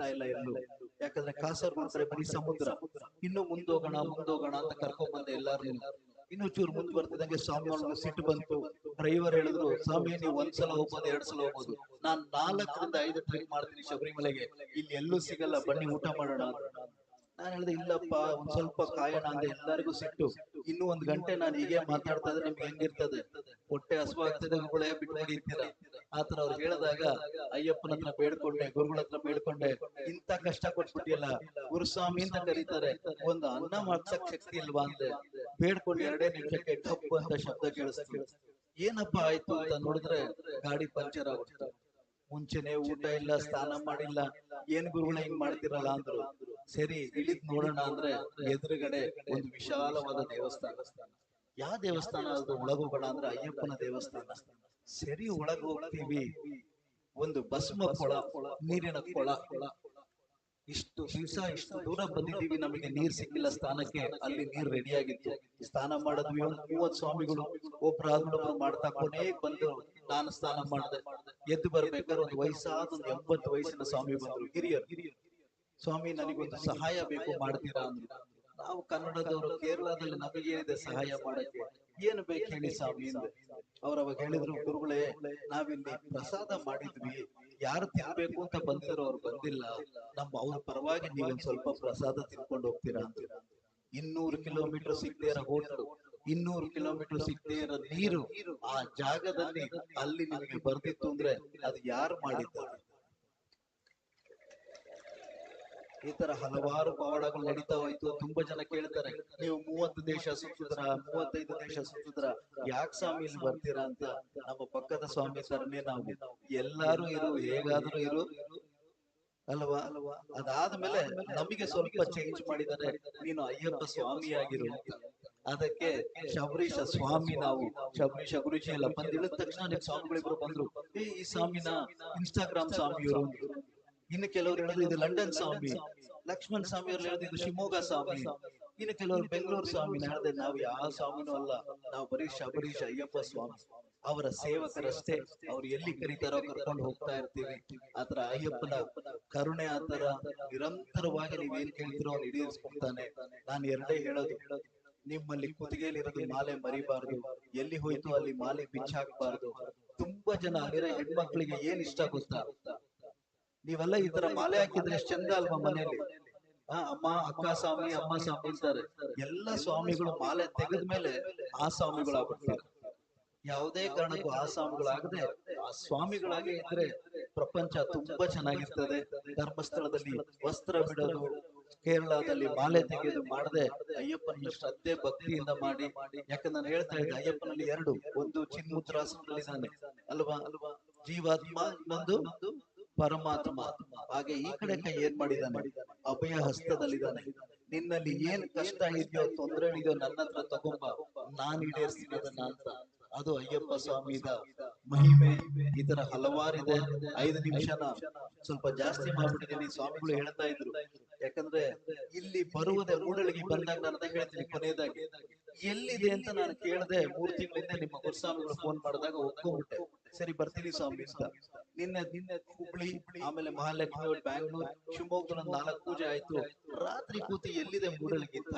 ಸಿಗ್ತಾ ಇಲ್ಲ ಎಲ್ಲೂ ಯಾಕಂದ್ರೆ ಕಾಸರ್ ಮಾತ್ರ ಬರೀ ಸಮುದ್ರ. ಇನ್ನು ಮುಂದೋಗೋಣ ಮುಂದೋಗೋಣ ಅಂತ ಕರ್ಕೊಂಡ್ ಬಂದೆ ಎಲ್ಲಾರು ಇನ್ನು ಚೂರು ಮುಂದ್ ಬರ್ತಿದಂಗೆ ಸ್ವಾಮಿ ಸಿಟ್ಟು ಬಂತು. ಡ್ರೈವರ್ ಹೇಳಿದ್ರು, ಸ್ವಾಮಿ, ನೀವು ಒಂದ್ಸಲ ಹೋಗ್ಬೋದು, ಎರಡ್ ಸಲ ಹೋಗ್ಬೋದು. ನಾನ್ ನಾಲ್ಕರಿಂದ ಐದು ಟ್ರಿಪ್ ಮಾಡ್ತೀನಿ ಶಬರಿಮಲೆಗೆ. ಇಲ್ಲಿ ಎಲ್ಲೂ ಸಿಗಲ್ಲ, ಬನ್ನಿ ಊಟ ಮಾಡೋಣ ನಾನು ಹೇಳಿದೆ, ಇಲ್ಲಪ್ಪ, ಒಂದ್ ಸ್ವಲ್ಪ ಕಾಯೋಣ ಅಂದ್ರೆ ಎಲ್ಲರಿಗೂ ಸಿಟ್ಟು. ಇನ್ನು ಒಂದ್ ಗಂಟೆ ನಾನು ಹೀಗೆ ಮಾತಾಡ್ತಾ ಇದ್ರೆ ನಿಮ್ಗೆ ಹೆಂಗಿರ್ತದೆ? ಹೊಟ್ಟೆ ಹಸುವಾಗ್ತದೆ ಬಿಟ್ಟು ಅಂತೀರ ಆತರ ಅವ್ರು ಹೇಳಿದಾಗ, ಅಯ್ಯಪ್ಪನ ಹತ್ರ ಬೇಡ್ಕೊಂಡೆ, ಗುರುಗಳ ಹತ್ರ ಬೇಡ್ಕೊಂಡೆ ಇಂತ ಕಷ್ಟ ಕೊಟ್ಬಿಟ್ಟಿಯಲ್ಲ, ಗುರುಸ್ವಾಮಿ ಅಂತ ಕರೀತಾರೆ. ಒಂದು ಅನ್ನ ಮಾಡ್ಸಕ್ ಶಕ್ತಿ ಇಲ್ವಾ? ಅಂದ್ರೆ ಬೇಡ್ಕೊಂಡು, ಎರಡೇ ನಿಮಿಷಕ್ಕೆ ಡಬ್ಬು ಅಂತ ಶಬ್ದ ಕೇಳಿಸ್ತು. ಏನಪ್ಪ ಆಯ್ತು ಅಂತ ನೋಡಿದ್ರೆ ಗಾಡಿ ಪಂಚರ್ ಆಗುತ್ತೆ ಮುಂಚೆನೆ ಊಟ ಇಲ್ಲ, ಸ್ನಾನ ಮಾಡಿಲ್ಲ, ಏನ್ ಗುರುಗಳ ಹಿಂಗ್ ಮಾಡ್ತಿರಲ್ಲ ಅಂದ್ರು. ಸರಿ ಇಳಿದ್ ನೋಡೋಣ ಅಂದ್ರೆ ಎದುರುಗಡೆ ಒಂದು ವಿಶಾಲವಾದ ದೇವಸ್ಥಾನ. ಯಾವ ದೇವಸ್ಥಾನ ಅದು? ಒಳಗೋಗೋಣ ಅಂದ್ರೆ ಅಯ್ಯಪ್ಪನ ದೇವಸ್ಥಾನ. ಸರಿ ಒಳಗೆ ಹೋಗ್ತೀವಿ ಒಂದು ಭಸ್ಮ ಕೊಳ, ನೀರಿನ ಕೊಳ. ಇಷ್ಟು ದಿವಸ ಇಷ್ಟು ದೂರ ಬಂದಿದ್ದೀವಿ. ನಮಗೆ ನೀರ್ ಸಿಕ್ಕಿಲ್ಲ ಸ್ಥಾನಕ್ಕೆ. ಅಲ್ಲಿ ನೀರ್ ರೆಡಿ ಆಗಿತ್ತು. ಸ್ನಾನ ಮಾಡಿದ್ವಿ. ಮೂವತ್ ಸ್ವಾಮಿಗಳು ಒಬ್ರಾದ್ಮೇಲೆ ಒಬ್ರು ಮಾಡ್ತಾ ಕೊನೆ ಬಂದು ನಾನು ಸ್ನಾನ ಮಾಡಿದೆ. ಎದ್ದು ಬರ್ಬೇಕಾದ್ರೆ ಒಂದು ವಯಸ್ಸಾದ ಒಂದು ಎಂಬತ್ತು ವಯಸ್ಸಿನ ಸ್ವಾಮಿ ಬಂದರು. ಹಿರಿಯರು. ಸ್ವಾಮಿ, ನನಗೊಂದು ಸಹಾಯ ಬೇಕು ಮಾಡ್ತೀರಾ ಅಂದ್ರು. ನಾವು ಕನ್ನಡದವರು ಕೇರಳದಲ್ಲಿ ನಮಗೇನಿದೆ ಸಹಾಯ ಮಾಡಕ್ಕೆ. ಏನು ಬೇಕು ಹೇಳಿ ಸ್ವಾಮಿ ಅವ್ರ ಅವಾಗ ಹೇಳಿದ್ರು, ಗುರುಗಳೇ, ನಾವಿಲ್ಲಿ ಪ್ರಸಾದ ಮಾಡಿದ್ವಿ. ಯಾರು ತಿನ್ಬೇಕು ಅಂತ ಬಂದಿರೋ ಅವ್ರು ಬಂದಿಲ್ಲ. ನಮ್ಮ ಅವ್ರ ಪರವಾಗಿ ನೀವು ಸ್ವಲ್ಪ ಪ್ರಸಾದ ತಿನ್ಕೊಂಡು ಹೋಗ್ತೀರಾ ಅಂತ. ಇನ್ನೂರು ಕಿಲೋಮೀಟರ್ ಸಿಗದೆ ಇರೋ ಹೋಟ್ಲು. ಇನ್ನೂರು ಕಿಲೋಮೀಟರ್ ಸಿಗದೆ ಇರೋ ನೀರು ಆ ಜಾಗದಲ್ಲಿ ಅಲ್ಲಿ ನಿಮಗೆ ಬರ್ದಿತ್ತು ಅಂದ್ರೆ ಅದು ಯಾರು ಮಾಡಿದ್ದಾರೆ ಈ ತರ ಹಲವಾರು ಪವಾಡಗಳು ನಡೀತಾ ಹೋಯ್ತು. ತುಂಬಾ ಜನ ಕೇಳ್ತಾರೆ, ನೀವು ಮೂವತ್ತು ದೇಶ ಸುತ್ತಿದ್ರ, ಮೂವತ್ತೈದು ದೇಶ ಸುತ್ತಿದ್ರ, ಯಾಕೆ ಸ್ವಾಮಿ ಇಲ್ಲಿ ಬರ್ತೀರಾ ಅಂತ? ನಮ್ಮ ಪಕ್ಕದ ಸ್ವಾಮಿ ನಾವು. ಎಲ್ಲಾರು ಇರು, ಹೇಗಾದ್ರೂ ಇರು. ಅಲ್ವಾ? ಅಲ್ವಾ ಅದಾದ್ಮೇಲೆ ನಮಗೆ ಸ್ವಲ್ಪ ಚೇಂಜ್ ಮಾಡಿದರೆ ನೀನು ಅಯ್ಯಪ್ಪ ಸ್ವಾಮಿ ಆಗಿರು ಅದಕ್ಕೆ ಶಬರೀಶ ಸ್ವಾಮಿ ನಾವು. ಶಬರೀಶ ಗುರುಜಿ ಎಲ್ಲ ತಕ್ಷಣ ನಿಮ್ ಸ್ವಾಮಿಗಳಿಬ್ರು ಬಂದ್ರು ಈ ಸ್ವಾಮಿನ ಇನ್ಸ್ಟಾಗ್ರಾಮ್ ಸ್ವಾಮಿಯವರು. ಇನ್ನು ಕೆಲವರು ಹೇಳಿದ್ರು ಇದು ಲಂಡನ್ ಸ್ವಾಮಿ ಲಕ್ಷ್ಮಣ್ ಸ್ವಾಮಿ ಅವ್ರು ಹೇಳಿದ್ರು ಇದು ಶಿವಮೊಗ್ಗ ಸ್ವಾಮಿ. ಇನ್ನು ಕೆಲವರು ಬೆಂಗಳೂರು ಸ್ವಾಮಿ ಹೇಳಿದ್ರೆ ನಾವು ಯಾವ ಸ್ವಾಮಿನೂ ಅಲ್ಲ. ನಾವು ಬರೀ ಶಬರೀಶ್ ಅಯ್ಯಪ್ಪ ಸ್ವಾಮಿ. ಅವರ ಸೇವಕರಷ್ಟೇ ಅವ್ರು ಎಲ್ಲಿ ಕರೀತಾರೋ ಕರ್ಕೊಂಡು ಹೋಗ್ತಾ ಇರ್ತೀವಿ. ಆತರ ಅಯ್ಯಪ್ಪನ ಕರುಣೆ ಆತರ ನಿರಂತರವಾಗಿ ಏನ್ ಕೇಳ್ತಿರೋ ಅವ್ನು ಈಡೇರಿಸ್ಕೊಳ್ತಾನೆ ನಾನು ಎರಡೇ ಹೇಳೋದು. ನಿಮ್ಮಲ್ಲಿ ಕುತ್ತಿಗೆಯಲ್ಲಿರೋದು ಮಾಲೆ ಮರಿಬಾರ್ದು. ಎಲ್ಲಿ ಹೋಯ್ತು ಅಲ್ಲಿ ಮಾಲೆ ಬಿಚ್ಚಾಕ್ಬಾರ್ದು. ತುಂಬಾ ಜನ ಅಲ್ಲಿರೋ ಹೆಣ್ಮಕ್ಳಿಗೆ ಏನ್ ಇಷ್ಟ ಗೊತ್ತಾ? ನೀವೆಲ್ಲ ತರ ಮಾಲೆ ಹಾಕಿದ್ರೆ ಎಷ್ಟು ಚಂದ ಅಲ್ವಾ ಮನೆಯಲ್ಲಿ? ಅಮ್ಮ, ಅಕ್ಕ ಸ್ವಾಮಿ, ಅಮ್ಮ ಸ್ವಾಮಿ ಅಂತಾರೆ. ಎಲ್ಲ ಸ್ವಾಮಿಗಳು ಮಾಲೆ ತೆಗೆದ ಮೇಲೆ ಆ ಸ್ವಾಮಿಗಳಾಗ್ಬಿಡ್ತಾರೆ. ಯಾವುದೇ ಕಾರಣಕ್ಕೂ ಆ ಸ್ವಾಮಿಗಳಾಗದೆ ಆ ಸ್ವಾಮಿಗಳಾಗಿ ಇದ್ರೆ ಪ್ರಪಂಚ ತುಂಬಾ ಚೆನ್ನಾಗಿರ್ತದೆ. ಧರ್ಮಸ್ಥಳದಲ್ಲಿ ವಸ್ತ್ರ ಬಿಡೋದು, ಕೇರಳದಲ್ಲಿ ಮಾಲೆ ತೆಗೆದು ಮಾಡದೆ ಅಯ್ಯಪ್ಪನ ಶ್ರದ್ಧೆ ಭಕ್ತಿಯಿಂದ ಮಾಡಿ. ಯಾಕಂದ್ರೆ ನಾನು ಹೇಳ್ತಾ ಇದ್ದೆ, ಅಯ್ಯಪ್ಪನಲ್ಲಿ ಎರಡು, ಒಂದು ಚಿನ್ಮುದ್ರಾಸನದಲ್ಲಿದ್ದಾನೆ. ಅಲ್ವಾ ಅಲ್ವಾ? ಜೀವಾತ್ಮ, ಇನ್ನೊಂದು ಪರಮಾತ್ಮ. ಹಾಗೆ ಈ ಕಡೆ ಕೈ ಏನ್ ಮಾಡಿದಾನೆ ಅಭಯ ಹಸ್ತದಲ್ಲಿದ್ದಾನೆ. ನಿನ್ನಲ್ಲಿ ಏನ್ ಕಷ್ಟ ಇದೆಯೋ, ತೊಂದರೆ ಇದೆಯೋ ನನ್ನ ಹತ್ರ ತಗೊಂಬ. ನಾನ್ ಈಡೇರಿಸ್ತೀನಿ ಅದನ್ನ ಅಂತ ಅದು ಅಯ್ಯಪ್ಪ ಸ್ವಾಮಿದ ಮಹಿಮೆ. ಈ ತರ ಹಲವಾರಿದೆ. ಐದು ನಿಮಿಷನ ಸ್ವಲ್ಪ ಜಾಸ್ತಿ ಮಾಡ್ಬಿಟ್ಟಿದ್ದೀನಿ. ಸ್ವಾಮಿಗಳು ಹೇಳ್ತಾ ಇದ್ರು. ಯಾಕಂದ್ರೆ ಇಲ್ಲಿ ಬರುವುದೇ ಮೂಡಳಿಗೆ ಬಂದಾಗ ನಾನು ಹೇಳ್ತೀನಿ ಕೊನೆಯದಾಗಿ. ಎಲ್ಲಿದೆ ಅಂತ ನಾನು ಕೇಳದೆ ಮೂರ್ ತಿಂಗಳಿಂದ ನಿಮ್ಮ ಗುರುಸ್ವಾಮಿಗಳು ಫೋನ್ ಮಾಡಿದಾಗ ಒಪ್ಕೊಂಡ್ಬಿಟ್ಟೆ. ಸರಿ, ಬರ್ತೀನಿ ಸ್ವಾಮಿ ಅಂತ. ನಿನ್ನೆ ನಿನ್ನೆ ಹುಬ್ಳಿ ಆಮೇಲೆ ಮಹಾಲಕ್ಷ್ಮಿ ಬ್ಯಾಂಗ್ಳೂರ್ ಶಿವಮೊಗ್ಗದ ನಾಲ್ಕು ಪೂಜೆ ಆಯ್ತು. ರಾತ್ರಿ ಕೂತಿ ಎಲ್ಲಿದೆ ಮೂಡಲ್ಗಿಂತ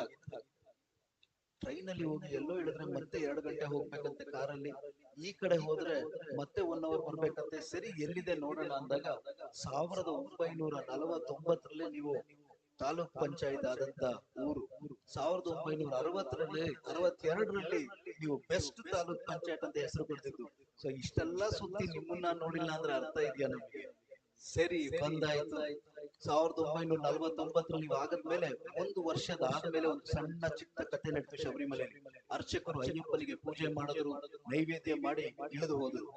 ಟ್ರೈನ್ ಅಲ್ಲಿ ಹೋಗಿ ಎಲ್ಲೋ ಇಳಿದ್ರೆ ಮತ್ತೆ ಎರಡ್ ಗಂಟೆ ಹೋಗ್ಬೇಕಂತೆ ಕಾರಲ್ಲಿ. ಈ ಕಡೆ ಹೋದ್ರೆ ಮತ್ತೆ ಒನ್ ಅವರ್ ಬರ್ಬೇಕಂತೆ. ಸರಿ ಎಲ್ಲಿದೆ ನೋಡೋಣ ಅಂದಾಗ ಸಾವಿರದ ಒಂಬೈನೂರ ನಲವತ್ತೊಂಬತ್ತರಲ್ಲಿ ನೀವು ತಾಲೂಕ್ ಪಂಚಾಯತ್ ಆದಂತ ಊರು ಸಾವಿರದ ಒಂಬೈನೂರ ಅರವತ್ತರಲ್ಲಿ, ಅರವತ್ತೆರಡರಲ್ಲಿ ನೀವು ಬೆಸ್ಟ್ ತಾಲೂಕ್ ಪಂಚಾಯತ್ ಅಂತ ಹೆಸರು ಕೊಡ್ತಿದ್ರು. ಸೊ ಇಷ್ಟೆಲ್ಲಾ ಸುದ್ದಿ ನಿಮ್ಮನ್ನ ನೋಡಿಲ್ಲ ಅಂದ್ರೆ ಅರ್ಥ ಇದೆಯಾ ನಮ್ಗೆ? ಸರಿ, ಬಂದಾಯ್ತು. ಸಾವಿರದ ಒಂಬೈನೂರ ನಲವತ್ತೊಂಬತ್ತರಲ್ಲಿ ನೀವು ಆಗದ್ಮೇಲೆ ಒಂದು ವರ್ಷದ ಆದ್ಮೇಲೆ ಒಂದು ಸಣ್ಣ ಚಿಕ್ಕ ಕಥೆ ನಡೆದು ಶಬರಿಮಲೆ ಅರ್ಚಕರು ಅಯ್ಯಪ್ಪನಿಗೆ ಪೂಜೆ ಮಾಡಿದ್ರು, ನೈವೇದ್ಯ ಮಾಡಿ ಇಳಿದು ಹೋದರು.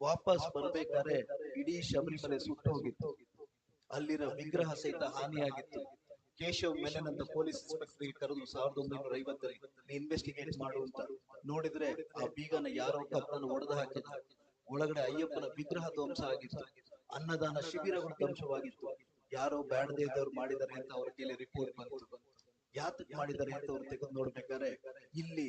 ವಾಪಸ್ ಬರ್ಬೇಕಾದ್ರೆ ಇಡೀ ಶಬರಿಮಲೆ ಸುಟ್ಟು ಹೋಗಿತ್ತು. ಅಲ್ಲಿರೋ ವಿಗ್ರಹ ಸಹಿತ ಹಾನಿಯಾಗಿತ್ತು. ಕೇಶವ್ ಮೆನನ್ ಅಂತ ಪೊಲೀಸ್ ಇನ್ಸ್ಪೆಕ್ಟರ್ ಕರೆದು ಸಾವಿರದ ಒಂಬೈನೂರ ಐವತ್ತರಲ್ಲಿ ಇನ್ವೆಸ್ಟಿಗೇಟ್ ಮಾಡು ಅಂತ ನೋಡಿದ್ರೆ ಆ ಬೀಗನ ಯಾರೋ ಕಪ್ಪನ್ನು ಒಡೆದು ಹಾಕಿದ ಒಳಗಡೆ ಅಯ್ಯಪ್ಪನ ವಿಗ್ರಹ ಧ್ವಂಸ ಆಗಿತ್ತು. ಅನ್ನದಾನ ಶಿಬಿರಗಳು ಧ್ವಂಸವಾಗಿತ್ತು. ಯಾರೋ ಬ್ಯಾಡದೇ ಇದ್ದವ್ರು ಮಾಡಿದ್ದಾರೆ ಅಂತ ಅವ್ರ ಕೇಳಿ ರಿಪೋರ್ಟ್ ಬಂತು. ಯಾತಕ್ ಮಾಡಿದ್ದಾರೆ ಅಂತ ಅವ್ರು ತೆಗೆದು ನೋಡ್ಬೇಕಾದ್ರೆ ಇಲ್ಲಿ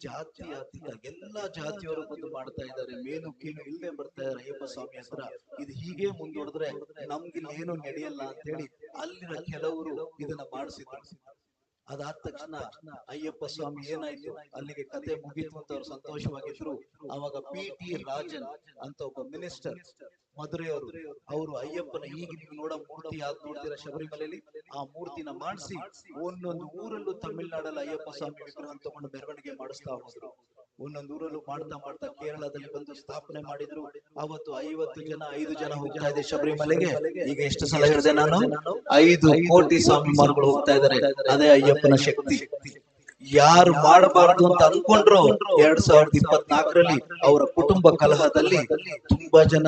ಜಾತಿ ಅತೀತ ಎಲ್ಲಾ ಜಾತಿಯವರು ಬಂದು ಮಾಡ್ತಾ ಇದ್ದಾರೆ. ಮೇಲು ಕೀಳು ಇಲ್ಲದೆ ಬರ್ತಾ ಇದಾರೆ ಅಯ್ಯಪ್ಪ ಸ್ವಾಮಿ ಹತ್ರ. ಇದು ಹೀಗೆ ಮುಂದುವರೆದ್ರೆ ನಮ್ಗೆ ಏನು ನಡೆಯಲ್ಲ ಅಂತ ಹೇಳಿ ಅಲ್ಲಿನ ಕೆಲವರು ಇದನ್ನ ಮಾಡಿಸಿದ್ರು. ಅದಾದ ತಕ್ಷಣ ಅಯ್ಯಪ್ಪ ಸ್ವಾಮಿ ಏನಾಯ್ತು? ಅಲ್ಲಿಗೆ ಕತೆ ಮುಗಿತು ಅಂತ ಅವ್ರು ಸಂತೋಷವಾಗಿದ್ರು. ಅವಾಗ ಪಿ ಟಿ ರಾಜನ್ ಅಂತ ಒಬ್ಬ ಮಿನಿಸ್ಟರ್ ಮಧುರೆಯವರು ಅವರು ಅಯ್ಯಪ್ಪನ ಈಗ ನೀವು ನೋಡೋ ಮೂರ್ತಿ ಯಾವ್ದು ನೋಡ್ತೀರಾ ಶಬರಿಮಲೆಯಲ್ಲಿ ಆ ಮೂರ್ತಿನ ಮಾಡಿಸಿ ಒಂದೊಂದು ಊರಲ್ಲೂ ತಮಿಳ್ನಾಡಲ್ಲಿ ಅಯ್ಯಪ್ಪ ಸ್ವಾಮಿ ವಿಗ್ರಹ ತಗೊಂಡು ಮೆರವಣಿಗೆ ಮಾಡಿಸ್ತಾ ಹೋದ್ರು. ಒಂದೊಂದು ಊರಲ್ಲೂ ಮಾಡ್ತಾ ಮಾಡ್ತಾ ಕೇರಳದಲ್ಲಿ ಬಂದು ಸ್ಥಾಪನೆ ಮಾಡಿದ್ರು. ಅವತ್ತು ಐವತ್ತು ಜನ ಐದು ಜನ ಹೋಗ್ತಾ ಇದೆ ಶಬರಿಮಲೆಗೆ. ಈಗ ಎಷ್ಟು ಸಲ ಹೇಳಿದೆ ನಾನು? ಐದು ಕೋಟಿ ಸ್ವಾಮಿಮಾರುಗಳು ಹೋಗ್ತಾ ಇದಾರೆ ಅದೇ ಅಯ್ಯಪ್ಪನ ಶಕ್ತಿ. ಯಾರು ಮಾಡಬಾರದು ಅಂತ ಅನ್ಕೊಂಡ್ರು ಎರಡ್ ಸಾವಿರದ ಇಪ್ಪತ್ನಾಲ್ಕರಲ್ಲಿ ಅವರ ಕುಟುಂಬ ಕಲಹದಲ್ಲಿ ತುಂಬಾ ಜನ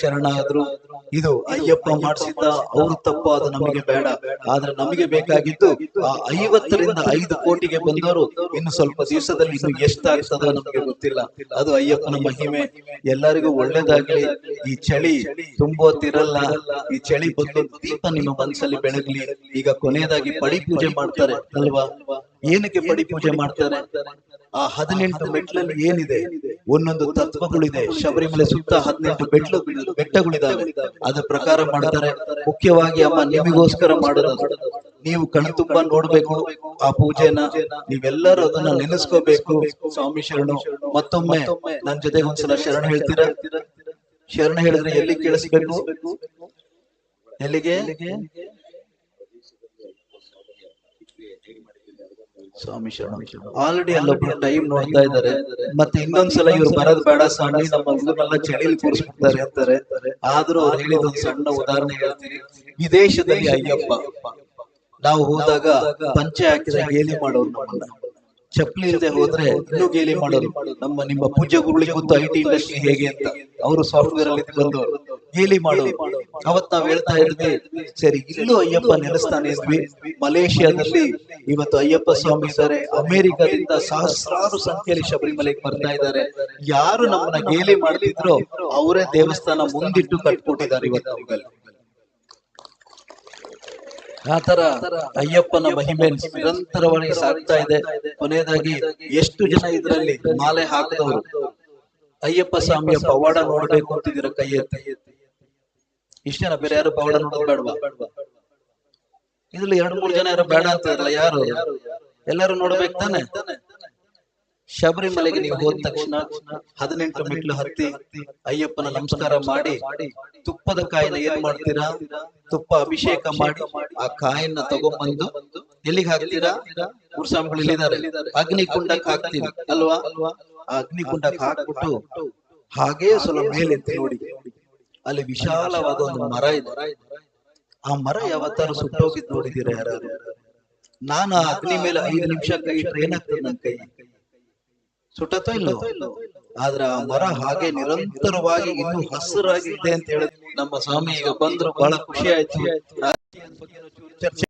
ಶರಣಾದ್ರು. ಇದು ಅಯ್ಯಪ್ಪ ಮಾಡಿಸಿದ್ದ ಅವ್ರು ತಪ್ಪು ಅದು ನಮಗೆ ಬೇಡ. ಆದ್ರೆ ನಮಗೆ ಬೇಕಾಗಿದ್ದು ಆ ಐವತ್ತರಿಂದ ಐದು ಕೋಟಿಗೆ ಬಂದವರು ಇನ್ನು ಸ್ವಲ್ಪ ದಿವಸದಲ್ಲಿ ಇನ್ನು ಎಷ್ಟಾಗ್ತದೋ ನಮಗೆ ಗೊತ್ತಿಲ್ಲ. ಅದು ಅಯ್ಯಪ್ಪನ ಮಹಿಮೆ. ಎಲ್ಲರಿಗೂ ಒಳ್ಳೇದಾಗ್ಲಿ. ಈ ಚಳಿ ತುಂಬೋತಿರಲ್ಲ ಈ ಚಳಿ ಬಂದು ದೀಪ ನಿಮ್ಮ ಮನಸ್ಸಲ್ಲಿ ಬೆಳಗ್ಲಿ. ಈಗ ಕೊನೆಯದಾಗಿ ಪಡಿ ಪೂಜೆ ಮಾಡ್ತಾರೆ ಅಲ್ವಾ? ಏನಕ್ಕೆ ಪಡಿ ಪೂಜೆ ಮಾಡ್ತಾರೆ? ಆ ಹದಿನೆಂಟು ಮೆಟ್ಲಲ್ಲಿ ಏನಿದೆ? ಒಂದೊಂದು ತತ್ವಗಳಿದೆ. ಶಬರಿಮಲೆ ಸುತ್ತ ಹದಿನೆಂಟು ಬೆಟ್ಲು ಬೆಟ್ಟಗಳಿದಾವೆ ಅದ ಪ್ರಕಾರ ಮಾಡ್ತಾರೆ. ಮುಖ್ಯವಾಗಿ ಅಮ್ಮ ನಿಮಗೋಸ್ಕರ ಮಾಡೋದು. ನೀವು ಕಣ್ತುಂಬ ನೋಡ್ಬೇಕು ಆ ಪೂಜೆನ. ನೀವೆಲ್ಲರೂ ಅದನ್ನ ನೆನೆಸ್ಕೋಬೇಕು. ಸ್ವಾಮಿ ಶರಣು ಮತ್ತೊಮ್ಮೆ ನನ್ ಜೊತೆಗೆ ಒಂದ್ಸಲ ಶರಣ ಹೇಳ್ತೀರಾ? ಶರಣ ಹೇಳಿದ್ರೆ ಎಲ್ಲಿ ಕೇಳಿಸ್ಬೇಕು? ಎಲ್ಲಿಗೆ? ಸ್ವಾಮಿ ಶರಣ. ಆಲ್ರೆಡಿ ಅಲ್ಲೊಬ್ರು ಟೈಮ್ ನೋಡ್ತಾ ಇದ್ದಾರೆ. ಮತ್ತೆ ಇನ್ನೊಂದ್ಸಲ ಇವ್ರು ಬರೋದ್ ಬೇಡ ಸ್ವಾಮಿ ನಮ್ಮ ಹುಡುಗರೆಲ್ಲ ಚಳಿಲಿ ಕೂರಿಸ್ಬಿಡ್ತಾರೆ ಅಂತಾರೆ. ಆದ್ರೂ ಅವ್ರು ಹೇಳಿದ ಒಂದು ಸಣ್ಣ ಉದಾಹರಣೆ ಹೇಳ್ತೀನಿ. ವಿದೇಶದಲ್ಲಿ ಅಯ್ಯಪ್ಪ. ನಾವು ಹೋದಾಗ ಪಂಚೆ ಹಾಕಿದ ಗೇಲಿ ಮಾಡೋರು ನಮ್ಮನ್ನ. ಚಪ್ಪಲಿ ಇಲ್ಲದೆ ಹೋದ್ರೆ ಇನ್ನೂ ಗೇಲಿ ಮಾಡೋರು. ನಮ್ಮ ನಿಮ್ಮ ಪೂಜೆ ಗುರುಳಿಗೆ ಗೊತ್ತು ಐ ಟಿ ಇಂಡಸ್ಟ್ರಿ ಹೇಗೆ ಅಂತ. ಅವರು ಸಾಫ್ಟ್ವೇರ್ ಅಲ್ಲಿ ಬಂದು ಗೇಲಿ ಮಾಡೋರು ಅವತ್ ನಾವ್ ಹೇಳ್ತಾ ಇದ್ವಿ ಸರಿ, ಇಲ್ಲೂ ಅಯ್ಯಪ್ಪ ನೆಲೆಸ್ತಾನೆ ಇದ್ವಿ. ಮಲೇಷಿಯಾದಲ್ಲಿ ಇವತ್ತು ಅಯ್ಯಪ್ಪ ಸ್ವಾಮಿ ಇದ್ದಾರೆ ಅಮೆರಿಕದಿಂದ ಸಹಸ್ರಾರು ಸಂಖ್ಯೆಯಲ್ಲಿ ಶಬರಿಮಲೆಗೆ ಬರ್ತಾ ಇದ್ದಾರೆ ಯಾರು ನಮ್ಮನ್ನ ಗೇಲಿ ಮಾಡ್ತಿದ್ರೋ ಅವರೇ ದೇವಸ್ಥಾನ ಮುಂದಿಟ್ಟು ಕಟ್ಕೊಟ್ಟಿದ್ದಾರೆ ಇವತ್ತು ಅವುಗಳು ಆತರ ಅಯ್ಯಪ್ಪನ ಮಹಿಮೆ ನಿರಂತರವಾಗಿ ಸಾಗ್ತಾ ಇದೆ. ಕೊನೆಯದಾಗಿ, ಎಷ್ಟು ಜನ ಇದರಲ್ಲಿ ಮಾಲೆ ಹಾಕಿದವರು? ಅಯ್ಯಪ್ಪ ಸ್ವಾಮಿಯ ಪವಾಡ ನೋಡ್ಬೇಕು ಅಂತಿದ್ದೀರ ಕೈ ಎತ್ತಿ ಇಷ್ಟ ಜನ ಬೇರೆ ಯಾರು ಪವಾಡ ನೋಡೋದು ಬೇಡವಾ ಇದ್ರಲ್ಲಿ ಎರಡ್ ಮೂರು ಜನ ಯಾರು ಬೇಡ ಅಂತಾರಲ್ಲ ಯಾರು? ಎಲ್ಲಾರು ನೋಡ್ಬೇಕು ತಾನೆ? ಶಬರಿಮಲೆಗೆ ನೀವು ಹೋದ ತಕ್ಷಣ ಹದಿನೆಂಟು ಮೆಟ್ಲು ಹತ್ತಿ ಅಯ್ಯಪ್ಪನ ನಮಸ್ಕಾರ ಮಾಡಿ ತುಪ್ಪದ ಕಾಯಿನ ಏನ್ ಮಾಡ್ತೀರಾ? ತುಪ್ಪ ಅಭಿಷೇಕ ಮಾಡಿ ಆ ಕಾಯನ್ನ ತಗೊಂಡ್ಬಂದು ಎಲ್ಲಿಗೆ ಹಾಕ್ತೀರಾ? ಗುರುಸ್ವಾಮಿಗಳು ಇಲ್ಲಿದ್ದಾರೆ. ಅಗ್ನಿ ಕುಂಡಕ್ಕೆ ಹಾಕ್ತೀವಿ ಅಲ್ವಾ? ಆ ಅಗ್ನಿ ಕುಂಡಕ್ಕೆ ಹಾಕ್ಬಿಟ್ಟು ಹಾಗೇ ಸ್ವಲ್ಪ ಮೇಲೆ ಎತ್ತಿ ನೋಡಿ. ಅಲ್ಲಿ ವಿಶಾಲವಾದ ಒಂದು ಮರ ಇದೆ. ಆ ಮರ ಯಾವತ್ತಾರು ಸುಟ್ಟೋಗಿದ್ ನೋಡಿದಿರ ಯಾರು ನಾನು ಆ ಅಗ್ನಿ ಮೇಲೆ ಐದು ನಿಮಿಷ ಕೈ ಇಟ್ರೆ ಏನಾಗ್ತದೆ ನನ್ನ ಕೈ ಸುಟ್ಟತ್ತೋ ಇಲ್ಲೋ ಆದ್ರೆ ಆ ಮರ ಹಾಗೆ ನಿರಂತರವಾಗಿ ಇನ್ನೂ ಹಸಿರಾಗಿದೆ ಅಂತ ಹೇಳಿದ್ರೆ ನಮ್ಮ ಸ್ವಾಮಿ ಈಗ ಬಂದ್ರು ಬಹಳ ಖುಷಿ ಆಯ್ತು. ಚರ್ಚೆ